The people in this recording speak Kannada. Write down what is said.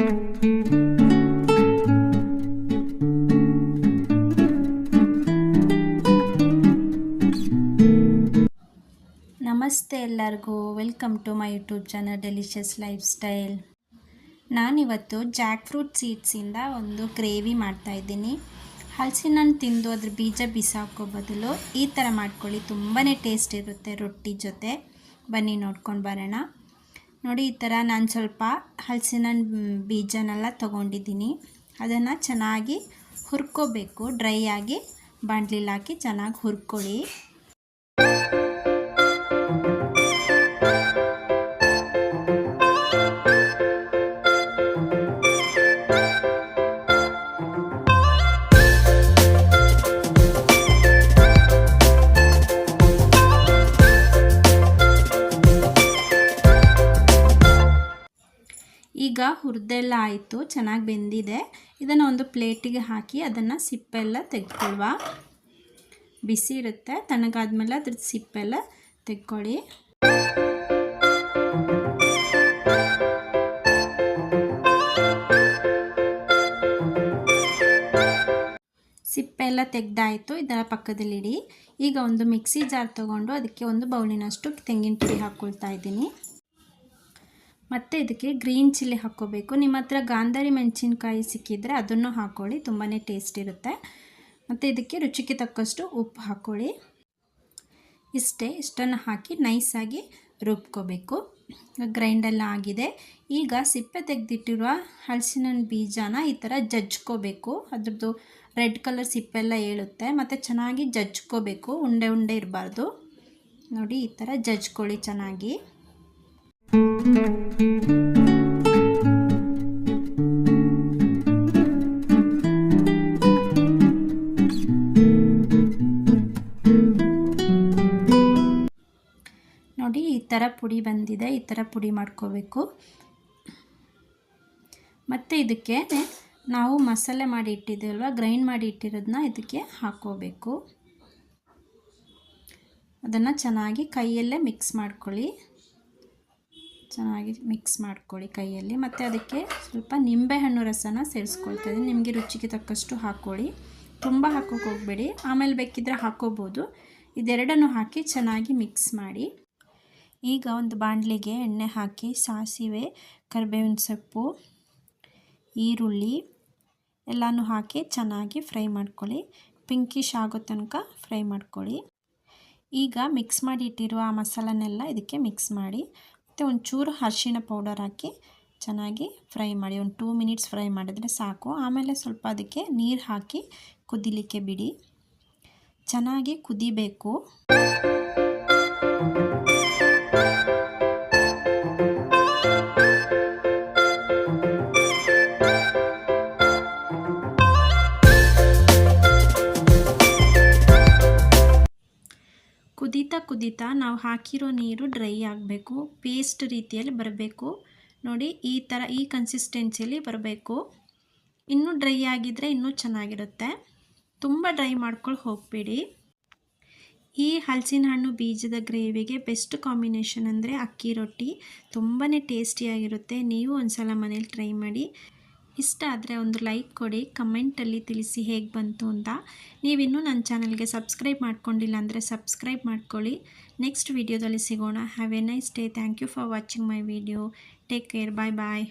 ನಮಸ್ತೆ ಎಲ್ಲರಿಗೂ. Welcome to my YouTube channel delicious lifestyle ನಾನಿವತ್ತು ಜಾಕ್ ಫ್ರೂಟ್ ಸೀಡ್ಸಿಂದ ಒಂದು ಗ್ರೇವಿ ಮಾಡ್ತಾಯಿದ್ದೀನಿ ಹಲಸಿನ ತಿಂದು ಅದ್ರ ಬೀಜ ಬಿಸಾಕೋ ಬದಲು ಈ ಥರ ಮಾಡ್ಕೊಳ್ಳಿ. ತುಂಬಾ ಟೇಸ್ಟ್ ಇರುತ್ತೆ ರೊಟ್ಟಿ ಜೊತೆ. ಬನ್ನಿ ನೋಡ್ಕೊಂಡು ಬರೋಣ. ನೋಡಿ ಈ ಥರ ನಾನು ಸ್ವಲ್ಪ ಹಲಸಿನ ಬೀಜನೆಲ್ಲ ತೊಗೊಂಡಿದ್ದೀನಿ. ಅದನ್ನು ಚೆನ್ನಾಗಿ ಹುರ್ಕೋಬೇಕು. ಡ್ರೈ ಆಗಿ ಹಾಕಿ ಚೆನ್ನಾಗಿ ಹುರ್ಕೊಳ್ಳಿ. ಈಗ ಹುರಿದೆಲ್ಲ ಆಯಿತು, ಚೆನ್ನಾಗಿ ಬೆಂದಿದೆ. ಇದನ್ನು ಒಂದು ಪ್ಲೇಟಿಗೆ ಹಾಕಿ ಅದನ್ನು ಸಿಪ್ಪೆಲ್ಲ ತೆಗೆದುಕೊಳ್ವ. ಬಿಸಿ ಇರುತ್ತೆ, ತಣ್ಣಗಾದ್ಮೇಲೆ ಅದ್ರ ಸಿಪ್ಪೆಲ್ಲ ತೆಕ್ಕೊಳ್ಳಿ ಸಿಪ್ಪೆ ಎಲ್ಲ ತೆಗ್ದಾಯಿತು, ಇದರ ಪಕ್ಕದಲ್ಲಿಡಿ. ಈಗ ಒಂದು ಮಿಕ್ಸಿ ಜಾರ್ ತೊಗೊಂಡು ಅದಕ್ಕೆ ಒಂದು ಬೌಲಿನಷ್ಟು ತೆಂಗಿನ ತುರಿ ಹಾಕ್ಕೊಳ್ತಾ ಇದ್ದೀನಿ. ಮತ್ತು ಇದಕ್ಕೆ ಗ್ರೀನ್ ಚಿಲ್ಲಿ ಹಾಕ್ಕೋಬೇಕು. ನಿಮ್ಮ ಹತ್ರ ಗಾಂಧಾರಿ ಮೆಣಸಿನ್ಕಾಯಿ ಸಿಕ್ಕಿದರೆ ಅದನ್ನು ಹಾಕ್ಕೊಳ್ಳಿ ತುಂಬಾ ಟೇಸ್ಟ್ ಇರುತ್ತೆ. ಮತ್ತು ಇದಕ್ಕೆ ರುಚಿಗೆ ತಕ್ಕಷ್ಟು ಉಪ್ಪು ಹಾಕ್ಕೊಳ್ಳಿ ಇಷ್ಟೇ, ಇಷ್ಟನ್ನು ಹಾಕಿ ನೈಸಾಗಿ ರುಬ್ಕೋಬೇಕು. ಗ್ರೈಂಡೆಲ್ಲ ಆಗಿದೆ. ಈಗ ಸಿಪ್ಪೆ ತೆಗೆದಿಟ್ಟಿರುವ ಹಲಸಿನ ಬೀಜನ ಈ ಥರ ಜಜ್ಕೋಬೇಕು ಅದ್ರದ್ದು ರೆಡ್ ಕಲರ್ ಸಿಪ್ಪೆಲ್ಲ ಹೇಳುತ್ತೆ ಮತ್ತು ಚೆನ್ನಾಗಿ ಜಜ್ಕೋಬೇಕು ಉಂಡೆ ಉಂಡೆ ಇರಬಾರ್ದು. ನೋಡಿ, ಈ ಥರ ಜಜ್ಕೊಳ್ಳಿ ಚೆನ್ನಾಗಿ. ನೋಡಿ, ಈ ಥರ ಪುಡಿ ಬಂದಿದೆ. ಈ ಥರ ಪುಡಿ ಮಾಡ್ಕೋಬೇಕು. ಮತ್ತು ಇದಕ್ಕೆ ನಾವು ಮಸಾಲೆ ಮಾಡಿ ಇಟ್ಟಿದ್ದೀವಲ್ವ, ಗ್ರೈಂಡ್ ಮಾಡಿ ಇಟ್ಟಿರೋದನ್ನ ಇದಕ್ಕೆ ಹಾಕ್ಕೋಬೇಕು ಅದನ್ನು ಚೆನ್ನಾಗಿ ಕೈಯಲ್ಲೇ ಮಿಕ್ಸ್ ಮಾಡ್ಕೊಳ್ಳಿ. ಚೆನ್ನಾಗಿ ಮಿಕ್ಸ್ ಮಾಡ್ಕೊಳ್ಳಿ ಕೈಯಲ್ಲಿ. ಮತ್ತು ಅದಕ್ಕೆ ಸ್ವಲ್ಪ ನಿಂಬೆಹಣ್ಣು ರಸನ ಸೇರಿಸ್ಕೊಳ್ತಾ ನಿಮಗೆ ರುಚಿಗೆ ತಕ್ಕಷ್ಟು ಹಾಕ್ಕೊಳ್ಳಿ. ತುಂಬ ಹಾಕೋಕೆ ಹೋಗಬೇಡಿ. ಆಮೇಲೆ ಬೇಕಿದ್ದರೆ ಹಾಕೋಬೋದು. ಇದೆರಡನ್ನು ಹಾಕಿ ಚೆನ್ನಾಗಿ ಮಿಕ್ಸ್ ಮಾಡಿ. ಈಗ ಒಂದು ಬಾಣಲಿಗೆ ಎಣ್ಣೆ ಹಾಕಿ, ಸಾಸಿವೆ, ಕರಿಬೇವಿನ ಸೊಪ್ಪು, ಈರುಳ್ಳಿ ಎಲ್ಲನೂ ಹಾಕಿ ಚೆನ್ನಾಗಿ ಫ್ರೈ ಮಾಡ್ಕೊಳ್ಳಿ. ಪಿಂಕಿಶ್ ಆಗೋ ತನಕ ಫ್ರೈ ಮಾಡ್ಕೊಳ್ಳಿ. ಈಗ ಮಿಕ್ಸ್ ಮಾಡಿ ಇಟ್ಟಿರುವ ಆ ಮಸಾಲನೆಲ್ಲ ಇದಕ್ಕೆ ಮಿಕ್ಸ್ ಮಾಡಿ. ಮತ್ತು ಒಂಚೂರು ಅರಿಶಿಣ ಪೌಡರ್ ಹಾಕಿ ಚೆನ್ನಾಗಿ ಫ್ರೈ ಮಾಡಿ, ಒಂದು ಟೂ ಮಿನಿಟ್ಸ್ ಫ್ರೈ ಮಾಡಿದರೆ ಸಾಕು. ಆಮೇಲೆ ಸ್ವಲ್ಪ ಅದಕ್ಕೆ ನೀರು ಹಾಕಿ ಕುದಿಲಿಕ್ಕೆ ಬಿಡಿ. ಚೆನ್ನಾಗಿ ಕುದಿಬೇಕು. ಕುದೀತಾ ಕುದೀತಾ ನಾವು ಹಾಕಿರೋ ನೀರು ಡ್ರೈ ಆಗಬೇಕು ಪೇಸ್ಟ್ ರೀತಿಯಲ್ಲಿ ಬರಬೇಕು. ನೋಡಿ, ಈ ಥರ ಈ ಕನ್ಸಿಸ್ಟೆನ್ಸಿಯಲ್ಲಿ ಬರಬೇಕು. ಇನ್ನೂ ಡ್ರೈ ಆಗಿದ್ದರೆ ಇನ್ನೂ ಚೆನ್ನಾಗಿರುತ್ತೆ. ತುಂಬ ಡ್ರೈ ಮಾಡ್ಕೊಂಡು ಹೋಗಬೇಡಿ. ಈ ಹಲಸಿನ ಹಣ್ಣು ಬೀಜದ ಗ್ರೇವಿಗೆ ಬೆಸ್ಟ್ ಕಾಂಬಿನೇಷನ್ ಅಂದರೆ ಅಕ್ಕಿ ರೊಟ್ಟಿ. ತುಂಬಾ ಟೇಸ್ಟಿಯಾಗಿರುತ್ತೆ ನೀವು ಒಂದು ಸಲ ಮನೇಲಿ ಟ್ರೈ ಮಾಡಿ. ಇಷ್ಟ ಆದರೆ ಒಂದು ಲೈಕ್ ಕೊಡಿ ಕಮೆಂಟಲ್ಲಿ ತಿಳಿಸಿ ಹೇಗೆ ಬಂತು ಅಂತ. ನೀವಿನ್ನೂ ನನ್ನ ಚಾನಲ್ಗೆ ಸಬ್ಸ್ಕ್ರೈಬ್ ಮಾಡ್ಕೊಂಡಿಲ್ಲ ಅಂದರೆ ಸಬ್ಸ್ಕ್ರೈಬ್ ಮಾಡ್ಕೊಳ್ಳಿ. ನೆಕ್ಸ್ಟ್ ವಿಡಿಯೋದಲ್ಲಿ ಸಿಗೋಣ. Have a nice day thank you for watching my video take care bye bye